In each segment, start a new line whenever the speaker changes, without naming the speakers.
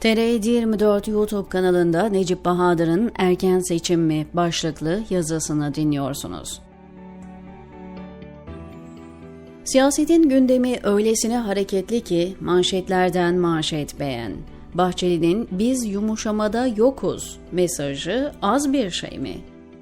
TR 24 YouTube kanalında Necip Bahadır'ın Erken Seçim mi başlıklı yazısını dinliyorsunuz. Siyasetin gündemi öylesine hareketli ki manşetlerden manşet beğen. Bahçeli'nin biz yumuşamada yokuz mesajı az bir şey mi?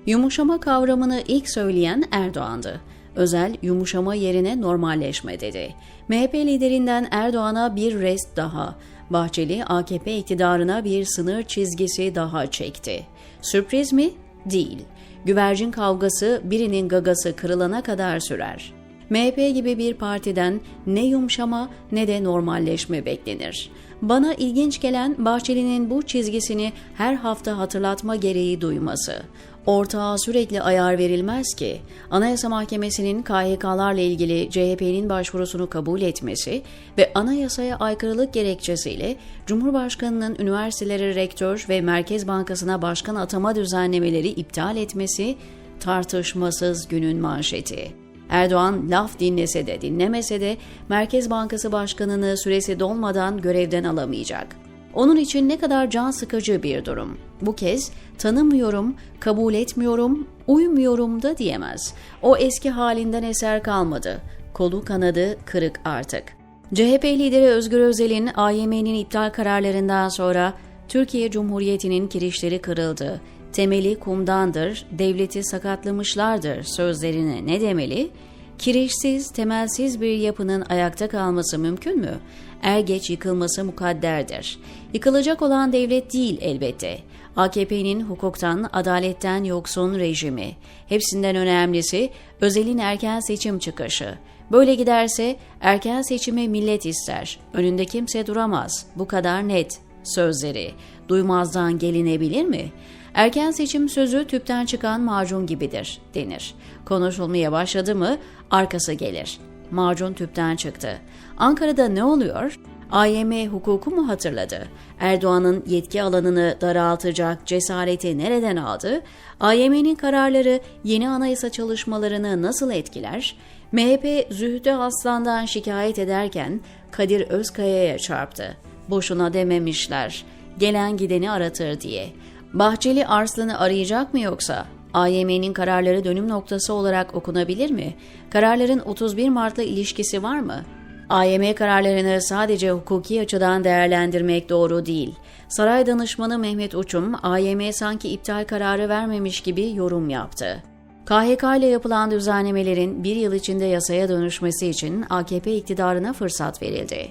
Yumuşama kavramını ilk söyleyen Erdoğan'dı. Özel yumuşama yerine normalleşme dedi. MHP liderinden Erdoğan'a bir rest daha. Bahçeli AKP iktidarına bir sınır çizgisi daha çekti. Sürpriz mi? Değil. Güvercin kavgası birinin gagası kırılana kadar sürer. MHP gibi bir partiden ne yumuşama ne de normalleşme beklenir. Bana ilginç gelen Bahçeli'nin bu çizgisini her hafta hatırlatma gereği duyması. Ortağa sürekli ayar verilmez ki. Anayasa Mahkemesi'nin KHK'larla ilgili CHP'nin başvurusunu kabul etmesi ve anayasaya aykırılık gerekçesiyle Cumhurbaşkanı'nın üniversitelere rektör ve Merkez Bankası'na başkan atama düzenlemeleri iptal etmesi tartışmasız günün manşeti. Erdoğan laf dinlese de dinlemese de Merkez Bankası Başkanı'nı süresi dolmadan görevden alamayacak. Onun için ne kadar can sıkıcı bir durum. Bu kez tanımıyorum, kabul etmiyorum, uymuyorum da diyemez. O eski halinden eser kalmadı. Kolu kanadı kırık artık. CHP lideri Özgür Özel'in AYM'nin iptal kararlarından sonra Türkiye Cumhuriyeti'nin kirişleri kırıldı. Temeli kumdandır, devleti sakatlamışlardır sözlerine ne demeli? Kirişsiz, temelsiz bir yapının ayakta kalması mümkün mü? Er geç yıkılması mukadderdir. Yıkılacak olan devlet değil elbette. AKP'nin hukuktan, adaletten yoksun rejimi. Hepsinden önemlisi özelin erken seçim çıkışı. Böyle giderse erken seçimi millet ister. Önünde kimse duramaz. Bu kadar net. Sözleri. Duymazdan gelinebilir mi? Erken seçim sözü tüpten çıkan macun gibidir denir. Konuşulmaya başladı mı arkası gelir. Macun tüpten çıktı. Ankara'da ne oluyor? AYM hukuku mu hatırladı? Erdoğan'ın yetki alanını daraltacak cesareti nereden aldı? AYM'nin kararları yeni anayasa çalışmalarını nasıl etkiler? MHP Zühtü Aslan'dan şikayet ederken Kadir Özkaya'ya çarptı. Boşuna dememişler. Gelen gideni aratır diye. Bahçeli Arslan'ı arayacak mı yoksa? AYM'nin kararları dönüm noktası olarak okunabilir mi? Kararların 31 Mart'la ilişkisi var mı? AYM kararlarını sadece hukuki açıdan değerlendirmek doğru değil. Saray danışmanı Mehmet Uçum, AYM sanki iptal kararı vermemiş gibi yorum yaptı. KHK ile yapılan düzenlemelerin bir yıl içinde yasaya dönüşmesi için AKP iktidarına fırsat verildi.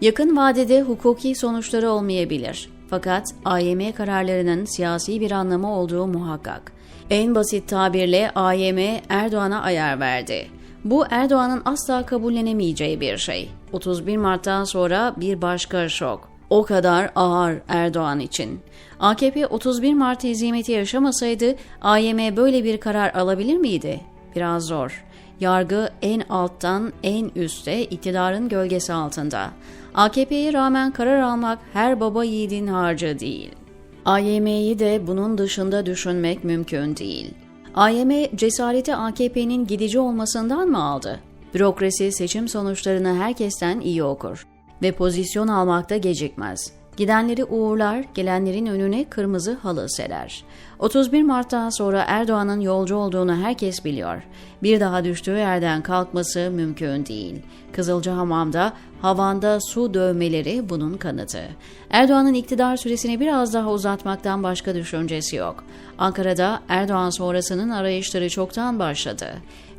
Yakın vadede hukuki sonuçları olmayabilir. Fakat AYM kararlarının siyasi bir anlamı olduğu muhakkak. En basit tabirle AYM Erdoğan'a ayar verdi. Bu Erdoğan'ın asla kabullenemeyeceği bir şey. 31 Mart'tan sonra bir başka şok. O kadar ağır Erdoğan için. AKP 31 Mart hizmeti yaşamasaydı AYM böyle bir karar alabilir miydi? Biraz zor. Yargı en alttan en üste iktidarın gölgesi altında. AKP'ye rağmen karar almak her baba yiğidin harcı değil. AYM'yi de bunun dışında düşünmek mümkün değil. AYM cesareti AKP'nin gidici olmasından mı aldı? Bürokrasi seçim sonuçlarını herkesten iyi okur ve pozisyon almakta gecikmez. Gidenleri uğurlar, gelenlerin önüne kırmızı halı serer. 31 Mart'tan sonra Erdoğan'ın yolcu olduğunu herkes biliyor. Bir daha düştüğü yerden kalkması mümkün değil. Kızılcahamam'da havanda su dövmeleri bunun kanıtı. Erdoğan'ın iktidar süresini biraz daha uzatmaktan başka düşüncesi yok. Ankara'da Erdoğan sonrasının arayışları çoktan başladı.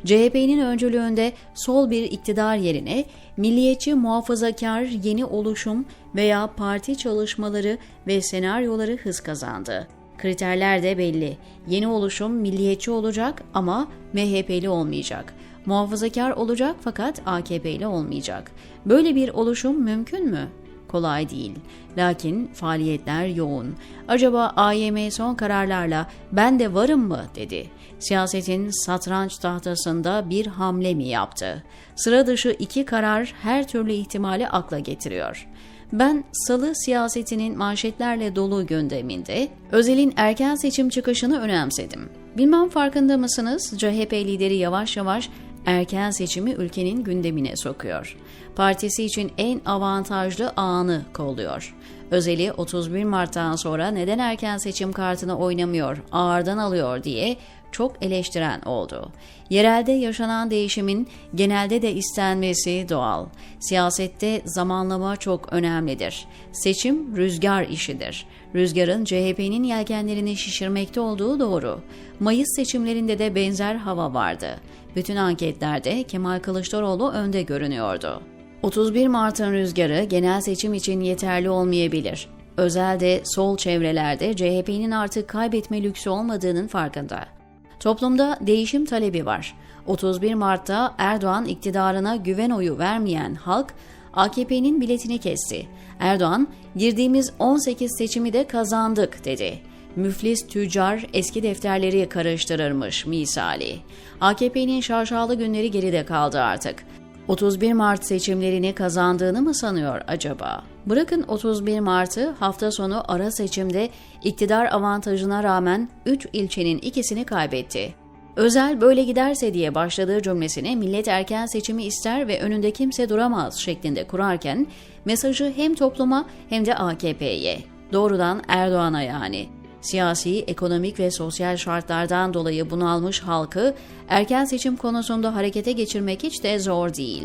CHP'nin öncülüğünde sol bir iktidar yerine milliyetçi muhafazakar yeni oluşum veya parti çalışmaları ve senaryoları hız kazandı. Kriterler de belli. Yeni oluşum milliyetçi olacak ama MHP'li olmayacak. Muhafazakar olacak fakat AKP'li olmayacak. Böyle bir oluşum mümkün mü? kolay değil. Lakin faaliyetler yoğun. Acaba AYM son kararlarla ben de varım mı dedi. Siyasetin satranç tahtasında bir hamle mi yaptı? Sıra dışı iki karar her türlü ihtimali akla getiriyor. Ben salı siyasetinin manşetlerle dolu gündeminde Özel'in erken seçim çıkışını önemsedim. Bilmem farkında mısınız? CHP lideri yavaş yavaş erken seçimi ülkenin gündemine sokuyor. Partisi için en avantajlı anı kolluyor. Özeli 31 Mart'tan sonra neden erken seçim kartını oynamıyor, ağırdan alıyor diye çok eleştiren oldu. Yerelde yaşanan değişimin genelde de istenmesi doğal. Siyasette zamanlama çok önemlidir. Seçim rüzgar işidir. Rüzgarın CHP'nin yelkenlerini şişirmekte olduğu doğru. Mayıs seçimlerinde de benzer hava vardı. Bütün anketlerde Kemal Kılıçdaroğlu önde görünüyordu. 31 Mart'ın rüzgarı genel seçim için yeterli olmayabilir. Özelde sol çevrelerde CHP'nin artık kaybetme lüksü olmadığının farkında. Toplumda değişim talebi var. 31 Mart'ta Erdoğan iktidarına güven oyu vermeyen halk AKP'nin biletini kesti. Erdoğan, girdiğimiz 18 seçimi de kazandık dedi. Müflis tüccar eski defterleri karıştırırmış misali. AKP'nin şaşalı günleri geride kaldı artık. 31 Mart seçimlerini kazandığını mı sanıyor acaba? Bırakın 31 Mart'ı hafta sonu ara seçimde iktidar avantajına rağmen 3 ilçenin ikisini kaybetti. Özel böyle giderse diye başladığı cümlesini millet erken seçimi ister ve önünde kimse duramaz şeklinde kurarken mesajı hem topluma hem de AKP'ye, doğrudan Erdoğan'a yani siyasi, ekonomik ve sosyal şartlardan dolayı bunalmış halkı erken seçim konusunda harekete geçirmek hiç de zor değil.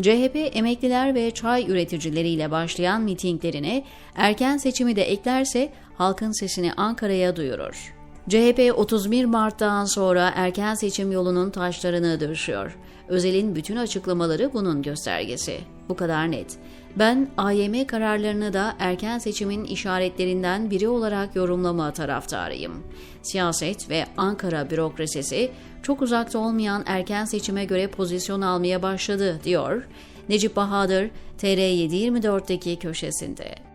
CHP emekliler ve çay üreticileriyle başlayan mitinglerine erken seçimi de eklerse halkın sesini Ankara'ya duyurur. CHP 31 Mart'tan sonra erken seçim yolunun taşlarını döşüyor. Özel'in bütün açıklamaları bunun göstergesi. Bu kadar net. Ben AYM kararlarını da erken seçimin işaretlerinden biri olarak yorumlama taraftarıyım. Siyaset ve Ankara bürokrasisi çok uzakta olmayan erken seçime göre pozisyon almaya başladı diyor Necip Bahadır TR724'deki köşesinde.